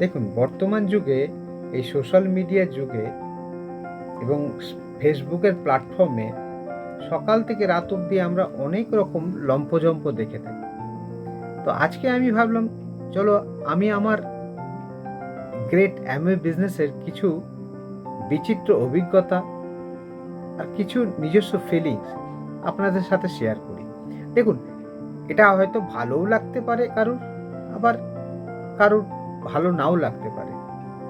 দেখুন, বর্তমান যুগে এই সোশ্যাল মিডিয়ার যুগে এবং ফেসবুকের প্ল্যাটফর্মে সকাল থেকে রাত অবধি আমরা অনেক রকম লম্পজম্প দেখে থাকি। তো আজকে আমি ভাবলাম, চলো আমি আমার গ্রেট অ্যামওয়ে বিজনেসের কিছু বিচিত্র অভিজ্ঞতা আর কিছু নিজস্ব ফিলিংস আপনাদের সাথে শেয়ার করি। দেখুন, এটা হয়তো ভালোও লাগতে পারে কারুর, আবার কারুর ভালো নাও লাগতে পারে।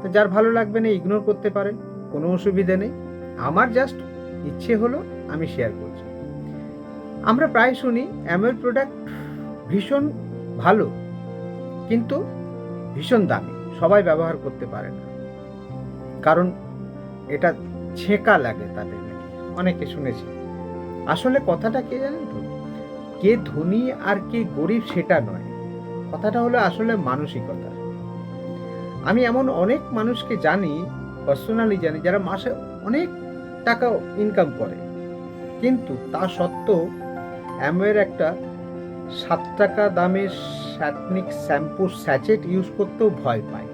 তো যার ভালো লাগবে না ইগনোর করতে পারেন কোনো অসুবিধা নেই। আমার জাস্ট ইচ্ছে হলো আমি শেয়ার করছি। আমরা প্রায় শুনি অ্যামোয়ের প্রোডাক্ট ভীষণ ভালো, কিন্তু ভীষণ দামি, সবাই ব্যবহার করতে পারে না। কারণ এটা ছেঁকা লাগে তাদের নাকি, অনেকে শুনেছি। আসলে কথাটা কে জানেন তো? কে ধনী আর কে গরিব সেটা নয়। কথাটা হলো আসলে মানসিকতা আমি এমন অনেক মানুষকে জানি পার্সোনালি জানি, যারা মাসে অনেক টাকা ইনকাম করে। কিন্তু তা সত্ত্বেও অ্যামওয়ের একটা সাত টাকা দামের স্যাটনিক শ্যাম্পুর স্যাচেট ইউজ করতেও ভয় পায়।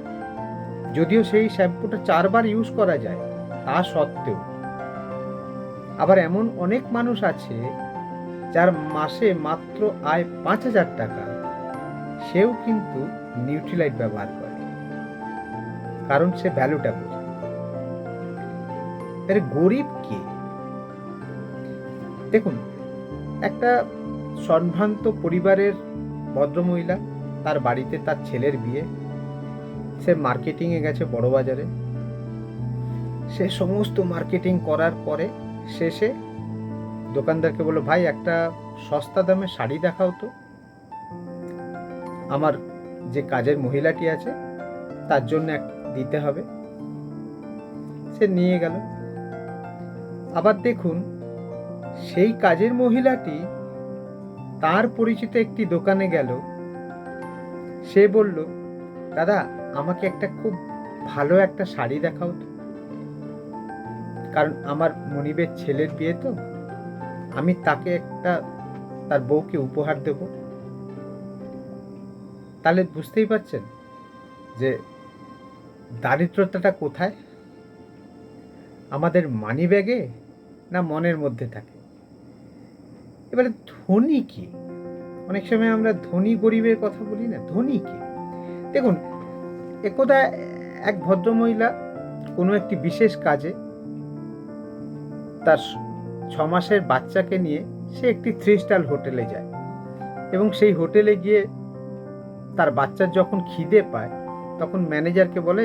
যদিও সেই শ্যাম্পুটা চারবার ইউজ করা যায়, তা সত্ত্বেও। আবার এমন অনেক মানুষ আছে, যার মাসে মাত্র আয় পাঁচ হাজার টাকা, সেও কিন্তু নিউট্রিলাইট ব্যবহার করে। কারণ সে ভ্যালুটা বোঝে। এর গরিব কে? দেখুন, একটা সম্ভ্রান্ত পরিবারের ভদ্রমহিলা, তার বাড়িতে তার ছেলের বিয়ে, সে মার্কেটিংয়ে গেছে বড় বাজারে। সে সমস্ত মার্কেটিং করার পরে শেষে দোকানদারকে বলল, ভাই, একটা সস্তা দামে শাড়ি দেখাও তো। আমার যে কাজের মহিলাটি আছে, তার জন্য এক দিতে হবে। সে নিয়ে গেল। আবার দেখুন, সেই কাজের মহিলাটি তার পরিচিত একটি দোকানে গেল। সে বলল, দাদা, আমাকে একটা খুব ভালো একটা শাড়ি দেখাও তো। কারণ আমার মনিবের ছেলের বিয়ে তো। আমি তাকে একটা, তার বউকে উপহার দেব। তাহলে বুঝতেই পারছেন যে দারিদ্রতাটা কোথায়? আমাদের মানি ব্যাগে না মনের মধ্যে থাকে? এবারে ধনী কি? অনেক সময় আমরা ধনী গরিবের কথা বলি না, ধনী কি? দেখুন, একদা এক ভদ্রমহিলা কোনো একটি বিশেষ কাজে তার ছ মাসের বাচ্চাকে নিয়ে সে একটি থ্রি স্টার হোটেলে যায় এবং সেই হোটেলে গিয়ে তার বাচ্চার যখন খিদে পায় তখন ম্যানেজারকে বলে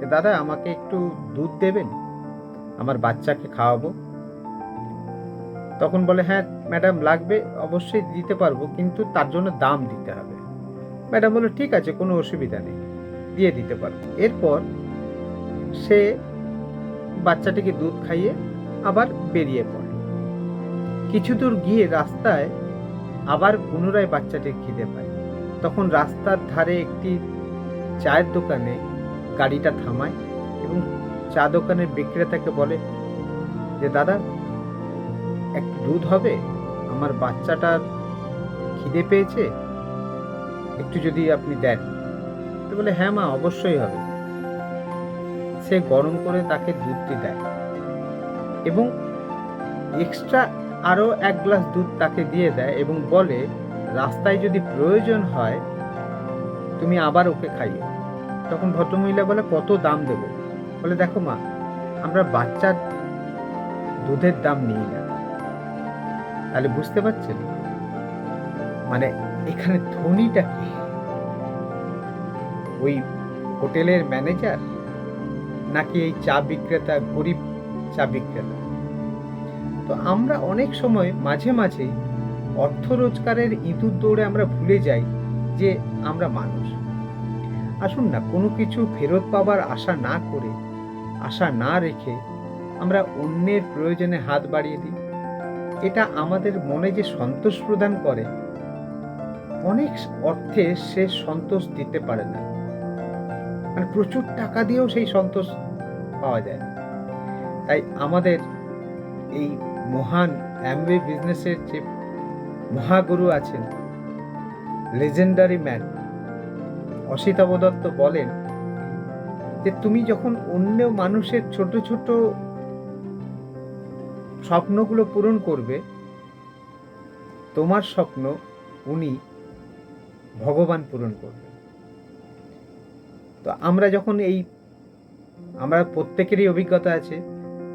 যে, দাদা, আমাকে একটু দুধ দেবেন? আমার বাচ্চাকে খাওয়াবো। তখন বলে হ্যাঁ ম্যাডাম, লাগবে, অবশ্যই দিতে পারব, কিন্তু তার জন্য দাম দিতে হবে। ম্যাডাম বলল ঠিক আছে, কোনো অসুবিধা নেই, দিয়ে দিতে পারব। এরপর সে বাচ্চাটিকে দুধ খাইয়ে আবার বেরিয়ে পড়ে। কিছু দূর গিয়ে রাস্তায় আবার পুনরায় বাচ্চাটির খিদে পায়। তখন রাস্তার ধারে একটি চায়ের দোকানে গাড়িটা থামায় এবং চা দোকানের বিক্রেতাকে বলে যে, দাদা একটু দুধ হবে? আমার বাচ্চাটার খিদে পেয়েছে? একটু যদি আপনি দেন। তো বলে হ্যাঁ মা, অবশ্যই হবে। সে গরম করে তাকে দুধটি দেয় এবং এক্সট্রা আরও এক গ্লাস দুধ তাকে দিয়ে দেয় এবং বলে, রাস্তায় যদি প্রয়োজন হয় তুমি আবার ওকে খাইয়ে তখন ভদ্রমহিলা বলে, কত দাম দেব? বলে, দেখো মা, আমরা বাচ্চার দুধের দাম নিই না তাহলে বুঝতে পারছেন? মানে এখানে ধনীটা কি? ওই হোটেলের ম্যানেজার নাকি এই চা বিক্রেতা, গরিব চা বিক্রেতা? তো আমরা অনেক সময় মাঝে মাঝে অর্থ রোজগারের ইঁদুর দৌড়ে আমরা ভুলে যাই। যে আমরা মানুষ। আসুন না, কোনো কিছু ফেরত পাবার আশা না করে, আশা না রেখে আমরা অন্যের প্রয়োজনে হাত বাড়িয়ে দিই। এটা আমাদের মনে যে সন্তোষ প্রদান করে, অনেক অর্থে সে সন্তোষ দিতে পারে না। মানে প্রচুর টাকা দিয়েও সেই সন্তোষ পাওয়া যায় তাই আমাদের এই মহান অ্যামওয়ে বিজনেসের যে মহাগুরু আছেন লেজেন্ডারি ম্যান। অসিতাভ দত্ত বলেন যে, তুমি যখন অন্য মানুষের ছোট ছোট স্বপ্নগুলো পূরণ করবে, তোমার স্বপ্ন উনি ভগবান পূরণ করবে। তো আমরা যখন এই, আমরা প্রত্যেকেরই অভিজ্ঞতা আছে,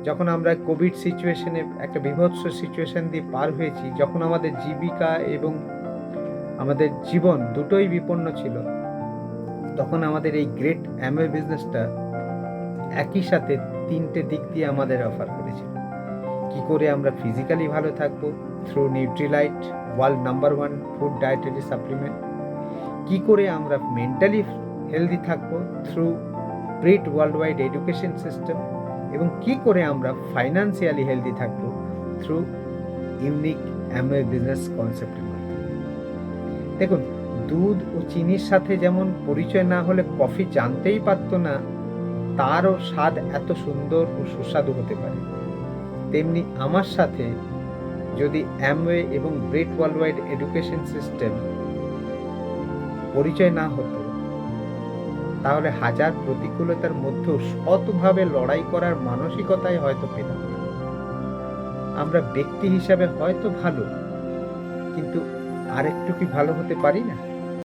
যখন আমরা কোভিড সিচুয়েশনে একটা বিভৎস সিচুয়েশন দিয়ে পার হয়েছি, যখন আমাদের জীবিকা এবং আমাদের জীবন দুটোই বিপন্ন ছিল। তখন আমাদের এই গ্রেট অ্যামওয়ে বিজনেসটা একই সাথে তিনটে দিক দিয়ে আমাদের অফার করেছিল। কি করে আমরা ফিজিক্যালি ভালো থাকব? Through Nutrilite world number one food dietary supplement কি করে আমরা মেন্টালি হেলদি থাকব? Through great world wide education system এবং কি করে আমরা ফাইন্যান্সিয়ালি হেলদি থাকব? থ্রু ইউনিক অ্যামওয়ে বিজনেস কনসেপ্টের দেখুন, দুধ ও চিনির সাথে যেমন পরিচয় না হলে কফি জানতেই পারতো না, তারও স্বাদ এত সুন্দর ও সুস্বাদু হতে পারে। তেমনি আমার সাথে যদি অ্যামওয়ে এবং great world wide education system পরিচয় না হতো, তাহলে হাজার প্রতিকূলতার মধ্যেও সৎভাবে লড়াই করার মানসিকতাই হয়তো পেতাম আমরা ব্যক্তি হিসাবে হয়তো ভালো, কিন্তু আরেকটু কি ভালো হতে পারি না?